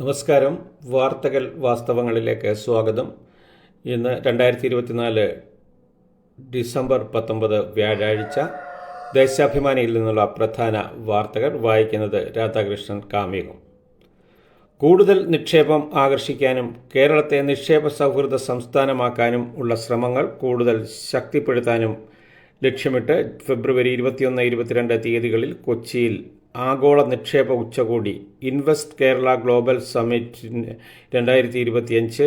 നമസ്കാരം. വാർത്തകൾ വാസ്തവങ്ങളിലേക്ക് സ്വാഗതം. ഇന്ന് രണ്ടായിരത്തി ഇരുപത്തിനാല് ഡിസംബർ പത്തൊമ്പത് വ്യാഴാഴ്ച ദേശാഭിമാനിയിൽ നിന്നുള്ള പ്രധാന വാർത്തകൾ വായിക്കുന്നത് രാധാകൃഷ്ണൻ കാമികം കൂടുതൽ നിക്ഷേപം ആകർഷിക്കാനും കേരളത്തെ നിക്ഷേപ സൗഹൃദ സംസ്ഥാനമാക്കാനും ഉള്ള ശ്രമങ്ങൾ കൂടുതൽ ശക്തിപ്പെടുത്താനും ലക്ഷ്യമിട്ട് ഫെബ്രുവരി ഇരുപത്തിയൊന്ന് ഇരുപത്തിരണ്ട് തീയതികളിൽ കൊച്ചിയിൽ ആഗോള നിക്ഷേപ ഉച്ചകോടി ഇൻവെസ്റ്റ് കേരള ഗ്ലോബൽ സമ്മിറ്റ് രണ്ടായിരത്തി ഇരുപത്തിയഞ്ച്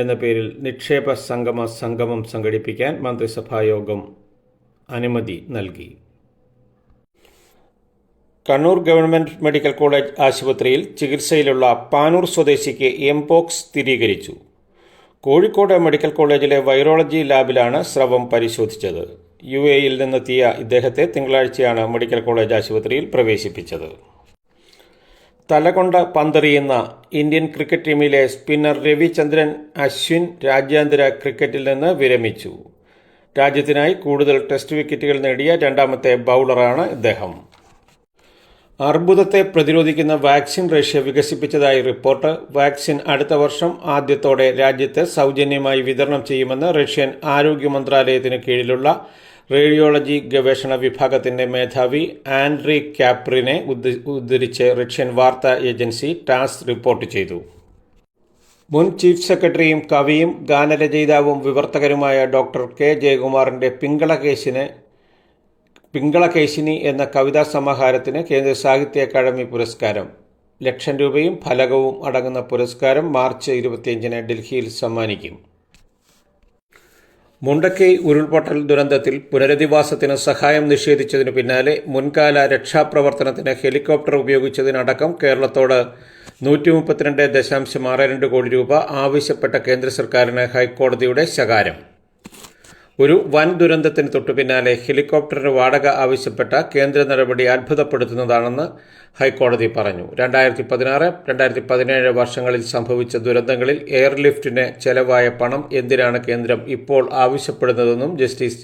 എന്ന പേരിൽ നിക്ഷേപ സംഗമ സംഗമം സംഘടിപ്പിക്കാൻ മന്ത്രിസഭായോഗം അനുമതി നൽകി. കണ്ണൂർ ഗവൺമെന്റ് മെഡിക്കൽ കോളേജ് ആശുപത്രിയിൽ ചികിത്സയിലുള്ള പാനൂർ സ്വദേശിക്ക് എംപോക്സ് സ്ഥിരീകരിച്ചു. കോഴിക്കോട് മെഡിക്കൽ കോളേജിലെ വൈറോളജി ലാബിലാണ് സ്രവം പരിശോധിച്ചത്. യു എയിൽ നിന്നെത്തിയ ഇദ്ദേഹത്തെ തിങ്കളാഴ്ചയാണ് മെഡിക്കൽ കോളേജ് ആശുപത്രിയിൽ പ്രവേശിപ്പിച്ചത്. തലകൊണ്ട പന്തെറിയുന്ന ഇന്ത്യൻ ക്രിക്കറ്റ് ടീമിലെ സ്പിന്നർ രവിചന്ദ്രൻ അശ്വിൻ രാജ്യാന്തര ക്രിക്കറ്റിൽ നിന്ന് വിരമിച്ചു. രാജ്യത്തിനായി കൂടുതൽ ടെസ്റ്റ് വിക്കറ്റുകൾ നേടിയ രണ്ടാമത്തെ ബൗളറാണ് ഇദ്ദേഹം. അർബുദത്തെ പ്രതിരോധിക്കുന്ന വാക്സിൻ റഷ്യ വികസിപ്പിച്ചതായി റിപ്പോർട്ട്. വാക്സിൻ അടുത്ത വർഷം ആദ്യത്തോടെ രാജ്യത്ത് സൗജന്യമായി വിതരണം ചെയ്യുമെന്ന് റഷ്യൻ ആരോഗ്യ മന്ത്രാലയത്തിന് കീഴിലുള്ള റേഡിയോളജി ഗവേഷണ വിഭാഗത്തിന്റെ മേധാവി ആൻഡ്രി ക്യാപ്രിനെ ഉദ്ധരിച്ച് റഷ്യൻ വാർത്താ ഏജൻസി ടാസ് റിപ്പോർട്ട് ചെയ്തു. മുൻ ചീഫ് സെക്രട്ടറിയും കവിയും ഗാനരചയിതാവും വിവർത്തകരുമായ ഡോക്ടർ കെ. ജയകുമാറിന്റെ പിങ്കള കേസിന് പിങ്കള കേശിനി എന്ന കവിതാ സമാഹാരത്തിന് കേന്ദ്ര സാഹിത്യ അക്കാദമി പുരസ്കാരം. ലക്ഷം രൂപയും ഫലകവും അടങ്ങുന്ന പുരസ്കാരം മാർച്ച് ഇരുപത്തിയഞ്ചിന് ഡൽഹിയിൽ സമ്മാനിക്കും. മുണ്ടക്കൈ ഉരുൾപൊട്ടൽ ദുരന്തത്തിൽ പുനരധിവാസത്തിന് സഹായം നിഷേധിച്ചതിനു പിന്നാലെ മുൻകാല രക്ഷാപ്രവർത്തനത്തിന് ഹെലികോപ്റ്റർ ഉപയോഗിച്ചതിനടക്കം കേരളത്തോട് നൂറ്റി മുപ്പത്തിരണ്ട് ദശാംശം ആറ് രണ്ട് കോടി രൂപ ആവശ്യപ്പെട്ട കേന്ദ്ര സർക്കാരിന് ഹൈക്കോടതിയുടെ ശകാരം. ഒരു വൻ ദുരന്തത്തിന് തൊട്ടു പിന്നാലെ ഹെലികോപ്റ്ററിന് വാടക ആവശ്യപ്പെട്ട കേന്ദ്ര നടപടി അത്ഭുതപ്പെടുത്തുന്നതാണെന്ന് ഹൈക്കോടതി പറഞ്ഞു. രണ്ടായിരത്തി പതിനാറ് രണ്ടായിരത്തി പതിനേഴ് വർഷങ്ങളിൽ സംഭവിച്ച ദുരന്തങ്ങളിൽ എയർലിഫ്റ്റിന് ചെലവായ പണം എന്തിനാണ് കേന്ദ്രം ഇപ്പോൾ ആവശ്യപ്പെടുന്നതെന്നും justice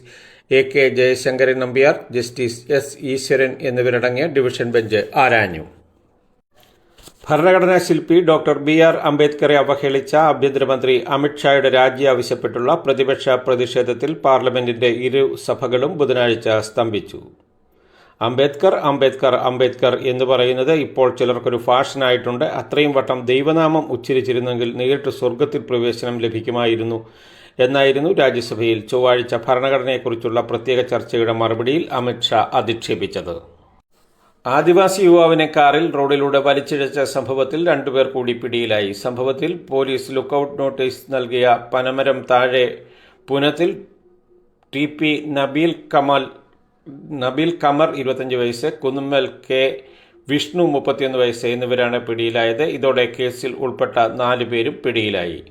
A K Jayasankaran Nambiar justice S Eswaran എന്നിവരടങ്ങിയ ഡിവിഷൻ ബെഞ്ച് ആരാഞ്ഞു. ഭരണഘടനാ ശില്പി ഡോക്ടർ ബി ആർ അംബേദ്കറെ അവഹേളിച്ച ആഭ്യന്തരമന്ത്രി അമിത്ഷായുടെ രാജി ആവശ്യപ്പെട്ടുള്ള പ്രതിപക്ഷ പ്രതിഷേധത്തിൽ പാർലമെന്റിന്റെ ഇരു സഭകളും ബുധനാഴ്ച സ്തംഭിച്ചു. അംബേദ്കർ അംബേദ്കർ അംബേദ്കർ എന്ന് പറയുന്നത് ഇപ്പോൾ ചിലർക്കൊരു ഫാഷനായിട്ടുണ്ട്. അത്രയും വട്ടം ദൈവനാമം ഉച്ചരിച്ചിരുന്നെങ്കിൽ നേരിട്ട് സ്വർഗത്തിൽ പ്രവേശനം ലഭിക്കുമായിരുന്നു എന്നായിരുന്നു രാജ്യസഭയിൽ ചൊവ്വാഴ്ച ഭരണഘടനയെക്കുറിച്ചുള്ള പ്രത്യേക ചർച്ചയുടെ മറുപടിയിൽ അമിത്ഷാ അധിക്ഷേപിച്ചത്. ആദിവാസി യുവാവിനെ കാറിൽ റോഡിലൂടെ വലിച്ചിഴച്ച സംഭവത്തിൽ രണ്ടുപേർ കൂടി പിടിയിലായി. സംഭവത്തിൽ പോലീസ് ലുക്കൌട്ട് നോട്ടീസ് നൽകിയ പനമരം താഴെ പുനത്തിൽ ടി പി നബീൽ കമൽ നബീൽ കമർ ഇരുപത്തഞ്ച് വയസ്സ് കുന്നുമ്മൽ കെ വിഷ്ണു മുപ്പത്തിയൊന്ന് വയസ്സ് എന്നിവരാണ് പിടിയിലായത്. ഇതോടെ കേസിൽ ഉൾപ്പെട്ട നാല് പേരും പിടിയിലായി.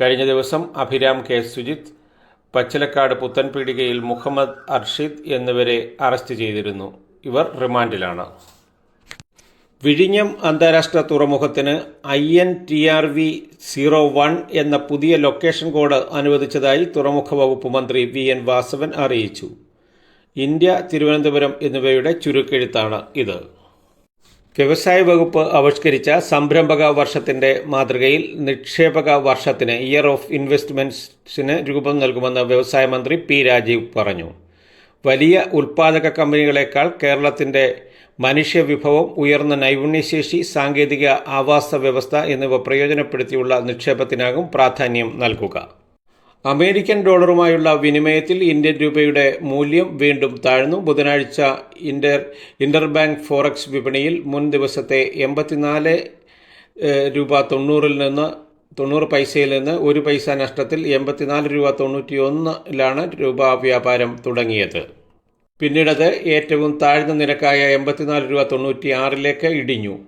കഴിഞ്ഞ ദിവസം അഭിരാം കെ സുജിത് പച്ചിലക്കാട് പുത്തൻപീടികയിൽ മുഹമ്മദ് അർഷിദ് എന്നിവരെ അറസ്റ്റ് ചെയ്തിരുന്നു. ഇവർ റിമാൻഡിലാണ്. വിഴിഞ്ഞം അന്താരാഷ്ട്ര തുറമുഖത്തിന് I N T R V zero one എന്ന പുതിയ ലൊക്കേഷൻ കോഡ് അനുവദിച്ചതായി തുറമുഖ വകുപ്പ് മന്ത്രി വി എൻ വാസവൻ അറിയിച്ചു. ഇന്ത്യ തിരുവനന്തപുരം എന്നിവയുടെ ചുരുക്കെഴുത്താണ് ഇത്. വ്യവസായ വകുപ്പ് ആവിഷ്കരിച്ച സംരംഭക വർഷത്തിന്റെ മാതൃകയിൽ നിക്ഷേപക വർഷത്തിന് ഇയർ ഓഫ് ഇൻവെസ്റ്റ്മെന്റ്സിന് രൂപം നൽകുമെന്ന് വ്യവസായ മന്ത്രി പി രാജീവ് പറഞ്ഞു. വലിയ ഉൽപാദക കമ്പനികളെക്കാൾ കേരളത്തിന്റെ മനുഷ്യവിഭവം ഉയർന്ന നൈപുണ്യശേഷി സാങ്കേതിക ആവാസ വ്യവസ്ഥ എന്നിവ പ്രയോജനപ്പെടുത്തിയുള്ള നിക്ഷേപത്തിനാകും പ്രാധാന്യം നൽകുക. അമേരിക്കൻ ഡോളറുമായുള്ള വിനിമയത്തിൽ ഇന്ത്യൻ രൂപയുടെ മൂല്യം വീണ്ടും താഴ്ന്നു. ബുധനാഴ്ച ഇന്റർ ബാങ്ക് ഫോറക്സ് വിപണിയിൽ മുൻ ദിവസത്തെ എൺപത്തിനാല് രൂപ തൊണ്ണൂറിൽ നിന്ന് തൊണ്ണൂറ് പൈസയിൽ നിന്ന് ഒരു പൈസ നഷ്ടത്തിൽ എൺപത്തിനാല് രൂപ തൊണ്ണൂറ്റി ഒന്നിലാണ് രൂപ വ്യാപാരം തുടങ്ങിയത്. പിന്നീടത് ഏറ്റവും താഴ്ന്ന നിരക്കായ എൺപത്തിനാല് രൂപ തൊണ്ണൂറ്റി ആറിലേക്ക് ഇടിഞ്ഞു.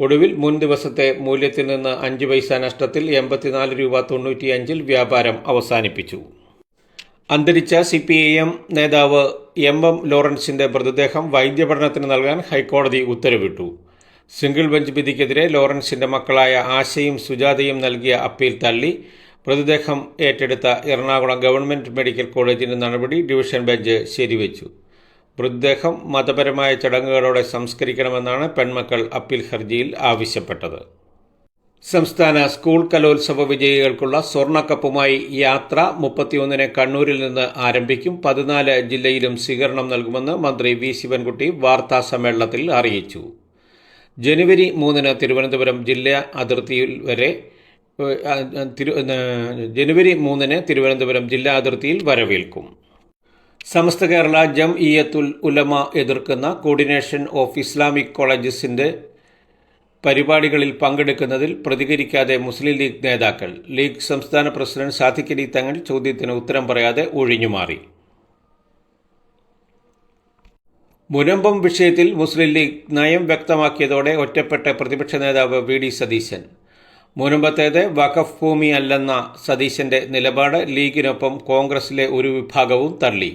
ഒടുവിൽ മുൻ ദിവസത്തെ മൂല്യത്തിൽ നിന്ന് അഞ്ച് പൈസ നഷ്ടത്തിൽ എൺപത്തിനാല് രൂപ തൊണ്ണൂറ്റി അഞ്ചിൽ വ്യാപാരം അവസാനിപ്പിച്ചു. അന്തരിച്ച സി പി ഐ എം നേതാവ് എം എം ലോറൻസിന്റെ മൃതദേഹം വൈദ്യപഠനത്തിന് നൽകാൻ ഹൈക്കോടതി ഉത്തരവിട്ടു. സിംഗിൾ ബെഞ്ച് വിധിക്കെതിരെ ലോറൻസിന്റെ മക്കളായ ആശയും സുജാതയും നൽകിയ അപ്പീൽ തള്ളി. മൃതദേഹം ഏറ്റെടുത്ത എറണാകുളം ഗവൺമെന്റ് മെഡിക്കൽ കോളേജിന്റെ നടപടി ഡിവിഷൻ ബെഞ്ച് ശരിവച്ചു. മൃതദേഹം മതപരമായ ചടങ്ങുകളോടെ സംസ്കരിക്കണമെന്നാണ് പെൺമക്കൾ അപ്പീൽ ഹർജിയിൽ ആവശ്യപ്പെട്ടത്. സംസ്ഥാന സ്കൂൾ കലോത്സവ വിജയികൾക്കുള്ള സ്വർണക്കപ്പുമായി യാത്ര മുപ്പത്തിയൊന്നിന് കണ്ണൂരിൽ നിന്ന് ആരംഭിക്കും. പതിനാല് ജില്ലയിലും സ്വീകരണം നൽകുമെന്ന് മന്ത്രി വി. ശിവൻകുട്ടി വാർത്താ സമ്മേളനത്തിൽ അറിയിച്ചു. ജനുവരി മൂന്നിന് തിരുവനന്തപുരം ജില്ലാ അതിർത്തിയിൽ വരെ തിരു- ജനുവരി മൂന്നിന് തിരുവനന്തപുരം ജില്ലാ അതിർത്തിയിൽ വരവേൽക്കും. സമസ്ത കേരള ജം ഇയത്തുൽ ഉലമ എതിർക്കുന്ന കോർഡിനേഷൻ ഓഫ് ഇസ്ലാമിക് കോളേജസിന്റെ പരിപാടികളിൽ പങ്കെടുക്കുന്നതിൽ പ്രതികരിക്കാതെ മുസ്ലിം ലീഗ് നേതാക്കൾ ലീഗ് സംസ്ഥാന പ്രസിഡന്റ് സാധിക്കലി തങ്ങൾ ചോദ്യത്തിന് ഉത്തരം പറയാതെ ഒഴിഞ്ഞുമാറി. മുനമ്പം വിഷയത്തിൽ മുസ്ലിം ലീഗ് നയം വ്യക്തമാക്കിയതോടെ ഒറ്റപ്പെട്ട പ്രതിപക്ഷ നേതാവ് വി ഡി സതീശൻ. മുനമ്പത്തേത് വഖഫ് ഭൂമി അല്ലെന്ന സതീശന്റെ നിലപാട് ലീഗിനൊപ്പം കോൺഗ്രസിലെ ഒരു വിഭാഗവും തള്ളി.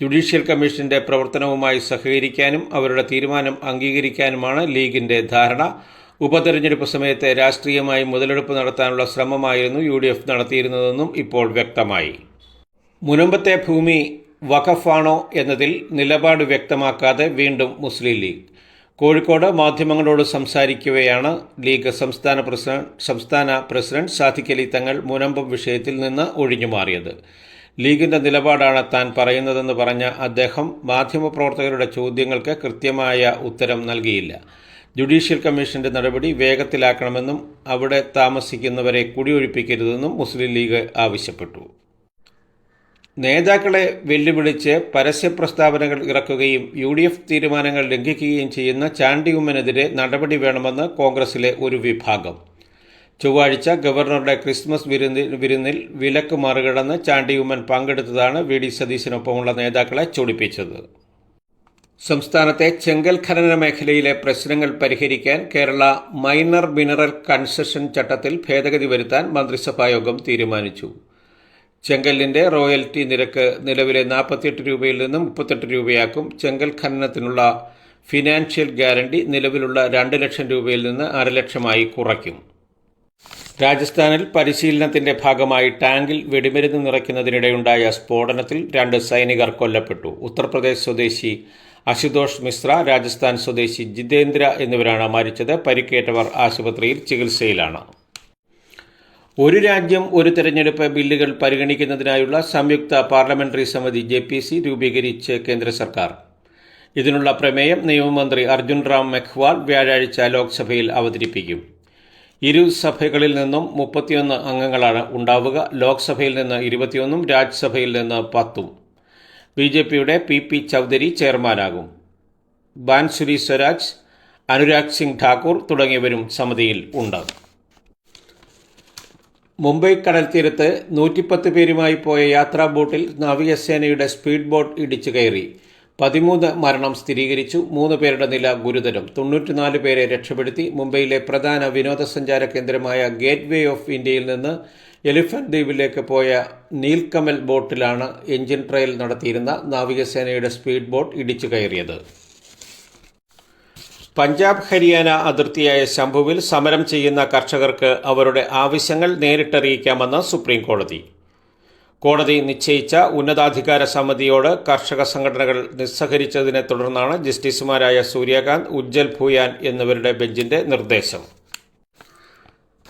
ജുഡീഷ്യൽ കമ്മീഷന്റെ പ്രവർത്തനവുമായി സഹകരിക്കാനും അവരുടെ തീരുമാനം അംഗീകരിക്കാനുമാണ് ലീഗിന്റെ ധാരണ. ഉപതെരഞ്ഞെടുപ്പ് സമയത്ത് രാഷ്ട്രീയമായി മുതലെടുപ്പ് നടത്താനുള്ള ശ്രമമായിരുന്നു യു നടത്തിയിരുന്നതെന്നും ഇപ്പോൾ വ്യക്തമായി. മുനമ്പത്തെ ഭൂമി വഖഫാണോ എന്നതിൽ നിലപാട് വ്യക്തമാക്കാതെ വീണ്ടും മുസ്ലിം ലീഗ്. കോഴിക്കോട് മാധ്യമങ്ങളോട് സംസാരിക്കവെയാണ് ലീഗ് സംസ്ഥാന പ്രസിഡന്റ് സംസ്ഥാന പ്രസിഡന്റ് സാധിക്കലി തങ്ങൾ മുനമ്പം വിഷയത്തിൽ നിന്ന് ഒഴിഞ്ഞുമാറിയത് ലീഗിന്റെ നിലപാടാണ് താൻ പറയുന്നതെന്ന് പറഞ്ഞ അദ്ദേഹം മാധ്യമപ്രവർത്തകരുടെ ചോദ്യങ്ങൾക്ക് കൃത്യമായ ഉത്തരം നൽകിയില്ല. ജുഡീഷ്യൽ കമ്മീഷന്റെ നടപടി വേഗത്തിലാക്കണമെന്നും അവിടെ താമസിക്കുന്നവരെ കുടിയൊഴിപ്പിക്കരുതെന്നും മുസ്ലിം ലീഗ് ആവശ്യപ്പെട്ടു. നേതാക്കളെ വെല്ലുവിളിച്ച് പരസ്യ പ്രസ്താവനകൾ ഇറക്കുകയും യു ഡി എഫ് തീരുമാനങ്ങൾ ലംഘിക്കുകയും ചെയ്യുന്ന ചാണ്ടിയുമ്മനെതിരെ നടപടി വേണമെന്ന് കോൺഗ്രസിലെ ഒരു വിഭാഗം. ചൊവ്വാഴ്ച ഗവർണറുടെ ക്രിസ്മസ് വിരുന്നിൽ വിരുന്നിൽ വിലക്ക് മറികടന്ന് ചാണ്ടിയുമ്മൻ പങ്കെടുത്തതാണ് വി ഡി സതീശനൊപ്പമുള്ള നേതാക്കളെ ചൊടിപ്പിച്ചത്. സംസ്ഥാനത്തെ ചെങ്കൽ ഖനന മേഖലയിലെ പ്രശ്നങ്ങൾ പരിഹരിക്കാൻ കേരള മൈനർ മിനറൽ കൺസെഷൻ ചട്ടത്തിൽ ഭേദഗതി വരുത്താൻ മന്ത്രിസഭായോഗം തീരുമാനിച്ചു. ചെങ്കലിന്റെ റോയൽറ്റി നിരക്ക് നിലവിലെ നാൽപ്പത്തിയെട്ട് രൂപയിൽ നിന്ന് മുപ്പത്തെട്ട് രൂപയാക്കും. ചെങ്കൽ ഖനനത്തിനുള്ള ഫിനാൻഷ്യൽ ഗ്യാരണ്ടി നിലവിലുള്ള രണ്ട് ലക്ഷം രൂപയിൽ നിന്ന് അര ലക്ഷമായി കുറയ്ക്കും. രാജസ്ഥാനിൽ പരിശീലനത്തിന്റെ ഭാഗമായി ടാങ്കിൽ വെടിമരുന്ന് നിറയ്ക്കുന്നതിനിടെയുണ്ടായ സ്ഫോടനത്തിൽ രണ്ട് സൈനികർ കൊല്ലപ്പെട്ടു. ഉത്തർപ്രദേശ് സ്വദേശി അശുതോഷ് മിശ്ര രാജസ്ഥാൻ സ്വദേശി ജിതേന്ദ്ര എന്നിവരാണ് മരിച്ചത്. പരിക്കേറ്റവർ ആശുപത്രിയിൽ ചികിത്സയിലാണ്. ഒരു രാജ്യം ഒരു തെരഞ്ഞെടുപ്പ് ബില്ലുകൾ പരിഗണിക്കുന്നതിനായുള്ള സംയുക്ത പാർലമെന്ററി സമിതി ജെ പി സി രൂപീകരിച്ച് കേന്ദ്ര സർക്കാർ. ഇതിനുള്ള പ്രമേയം നിയമമന്ത്രി അർജുൻ റാം മെഖ്വാൾ വ്യാഴാഴ്ച ലോക്സഭയിൽ അവതരിപ്പിക്കും. ഇരു സഭകളിൽ നിന്നും മുപ്പത്തിയൊന്ന് അംഗങ്ങളാണ് ഉണ്ടാവുക. ലോക്സഭയിൽ നിന്ന് ഇരുപത്തിയൊന്നും രാജ്യസഭയിൽ നിന്ന് പത്തും. ബി ജെ പിയുടെ പി പി ചൌധരി ചെയർമാനാകും. ബാൻസുരി സ്വരാജ് അനുരാഗ് സിംഗ് ഠാക്കൂർ തുടങ്ങിയവരും സമിതിയിൽ ഉണ്ട്. മുംബൈ കടൽ തീരത്ത് നൂറ്റിപ്പത്ത് പേരുമായി പോയ യാത്രാ ബോട്ടിൽ നാവികസേനയുടെ സ്പീഡ് ബോട്ട് ഇടിച്ചു കയറി. പതിമൂന്ന് മരണം സ്ഥിരീകരിച്ചു. മൂന്ന് പേരുടെ നില ഗുരുതരം. തൊണ്ണൂറ്റിനാല് പേരെ രക്ഷപ്പെടുത്തി മുംബൈയിലെ പ്രധാന വിനോദസഞ്ചാര കേന്ദ്രമായ ഗേറ്റ് വേ ഓഫ് ഇന്ത്യയിൽ നിന്ന് എലിഫന്റ് ദ്വീപിലേക്ക് പോയ നീൽക്കമൽ ബോട്ടിലാണ് എഞ്ചിൻ ട്രയൽ നടത്തിയിരുന്ന നാവികസേനയുടെ സ്പീഡ് ബോട്ട് ഇടിച്ചു കയറിയത്. പഞ്ചാബ് ഹരിയാന അതിർത്തിയായ ശംഭുവിൽ സമരം ചെയ്യുന്ന കർഷകർക്ക് അവരുടെ ആവശ്യങ്ങൾ നേരിട്ടറിയിക്കാമെന്ന് സുപ്രീം കോടതി കോടതി നിശ്ചയിച്ച ഉന്നതാധികാര സമിതിയോട് കർഷക സംഘടനകൾ നിസ്സഹരിച്ചതിനെ തുടർന്നാണ് ജസ്റ്റിസുമാരായ സൂര്യകാന്ത് ഉജ്ജൽ ഭൂയാൻ എന്നിവരുടെ ബെഞ്ചിന്റെ നിർദ്ദേശം.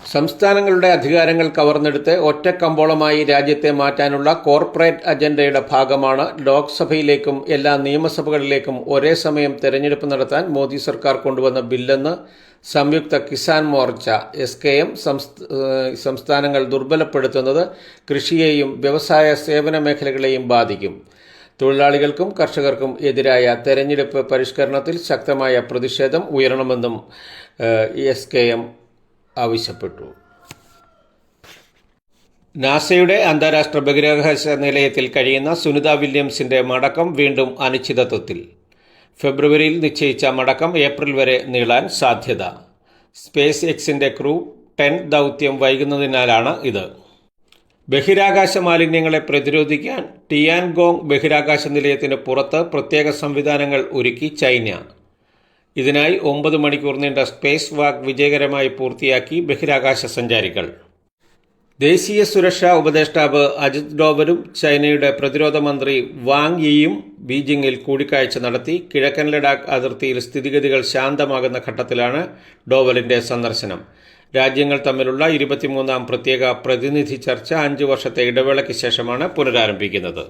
സംസ്ഥാനങ്ങളുടെ അധികാരങ്ങൾ കവർന്നെടുത്ത് ഒറ്റക്കമ്പോളമായി രാജ്യത്തെ മാറ്റാനുള്ള കോർപ്പറേറ്റ് അജണ്ടയുടെ ഭാഗമാണ് ലോക്സഭയിലേക്കും എല്ലാ നിയമസഭകളിലേക്കും ഒരേ സമയം തെരഞ്ഞെടുപ്പ് നടത്താൻ മോദി സർക്കാർ കൊണ്ടുവന്ന ബില്ലെന്ന് Samyukta Kisan Morcha S K M സംസ്ഥാനങ്ങൾ ദുർബലപ്പെടുത്തുന്നത് കൃഷിയെയും വ്യവസായ സേവന മേഖലകളെയും ബാധിക്കും. തൊഴിലാളികൾക്കും കർഷകർക്കും എതിരായ തെരഞ്ഞെടുപ്പ് പരിഷ്കരണത്തിൽ ശക്തമായ പ്രതിഷേധം ഉയരണമെന്നും എസ് കെ എം ആവശ്യപ്പെട്ടു. നാസയുടെ അന്താരാഷ്ട്ര ബഹിരാകാശ നിലയത്തിൽ കഴിയുന്ന സുനിത വില്യംസിന്റെ മടക്കം വീണ്ടും അനിശ്ചിതത്വത്തിൽ. ഫെബ്രുവരിയിൽ നിശ്ചയിച്ച മടക്കം ഏപ്രിൽ വരെ നീളാൻ സാധ്യത. സ്പേസ് എക്സിന്റെ ക്രൂ ടെൻ ദൗത്യം വൈകുന്നതിനാലാണ് ഇത്. ബഹിരാകാശ മാലിന്യങ്ങളെ പ്രതിരോധിക്കാൻ ടിയാൻഗോങ് ബഹിരാകാശ നിലയത്തിന് പുറത്ത് പ്രത്യേക സംവിധാനങ്ങൾ ഒരുക്കി ചൈന. ഇതിനായി ഒമ്പത് മണിക്കൂർ നീണ്ട സ്പേസ് വാക്ക് വിജയകരമായി പൂർത്തിയാക്കി ബഹിരാകാശ സഞ്ചാരികൾ. ദേശീയ സുരക്ഷാ ഉപദേഷ്ടാവ് അജിത് ഡോവലും ചൈനയുടെ പ്രതിരോധ മന്ത്രി വാങ് യിയും ബീജിംഗിൽ കൂടിക്കാഴ്ച നടത്തി കിഴക്കൻ ലഡാക്ക് അതിർത്തിയിൽ സ്ഥിതിഗതികൾ ശാന്തമാകുന്ന ഘട്ടത്തിലാണ് ഡോവലിന്റെ സന്ദർശനം. രാജ്യങ്ങൾ തമ്മിലുള്ള ഇരുപത്തിമൂന്നാം പ്രത്യേക പ്രതിനിധി ചർച്ച അഞ്ചു വർഷത്തെ ഇടവേളയ്ക്ക് ശേഷമാണ് പുനരാരംഭിക്കുന്നത്.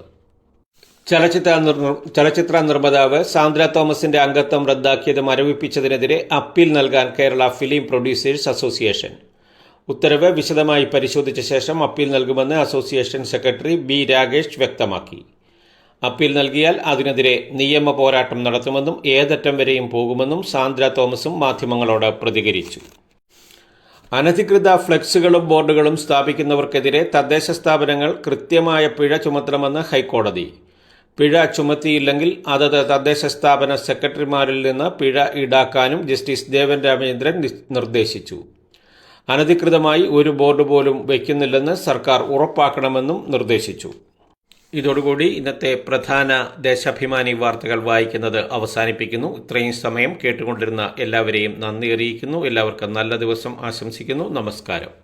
ചലച്ചിത്ര ചലച്ചിത്ര നിർമ്മാതാവ് സാന്ദ്ര തോമസിന്റെ അംഗത്വം റദ്ദാക്കിയത് മരവിപ്പിച്ചതിനെതിരെ അപ്പീൽ നൽകാൻ കേരള ഫിലിം പ്രൊഡ്യൂസേഴ്സ് അസോസിയേഷൻ. ഉത്തരവ് വിശദമായി പരിശോധിച്ച ശേഷം അപ്പീൽ നൽകുമെന്ന് അസോസിയേഷൻ സെക്രട്ടറി ബി രാകേഷ് വ്യക്തമാക്കി. അപ്പീൽ നൽകിയാൽ അതിനെതിരെ നിയമ പോരാട്ടം നടത്തുമെന്നും ഏതറ്റം വരെയും പോകുമെന്നും സാന്ദ്ര തോമസും മാധ്യമങ്ങളോട് പ്രതികരിച്ചു. അനധികൃത ഫ്ലെക്സുകളും ബോർഡുകളും സ്ഥാപിക്കുന്നവർക്കെതിരെ തദ്ദേശ സ്ഥാപനങ്ങൾ കൃത്യമായ പിഴ ചുമത്തണമെന്ന് ഹൈക്കോടതി. പിഴ ചുമത്തിയില്ലെങ്കിൽ അതത് തദ്ദേശ സ്ഥാപന സെക്രട്ടറിമാരിൽ നിന്ന് പിഴ ഈടാക്കാനും ജസ്റ്റിസ് ദേവൻ രാമചന്ദ്രൻ നിർദ്ദേശിച്ചു. അനധികൃതമായി ഒരു ബോർഡ് പോലും വയ്ക്കുന്നില്ലെന്ന് സർക്കാർ ഉറപ്പാക്കണമെന്നും നിർദ്ദേശിച്ചു. ഇതോടുകൂടി ഇന്നത്തെ പ്രധാന ദേശാഭിമാനി വാർത്തകൾ വായിക്കുന്നത് അവസാനിപ്പിക്കുന്നു. ഇത്രയും സമയം കേട്ടുകൊണ്ടിരുന്ന എല്ലാവരെയും നന്ദി അറിയിക്കുന്നു. എല്ലാവർക്കും നല്ല ദിവസം ആശംസിക്കുന്നു. നമസ്കാരം.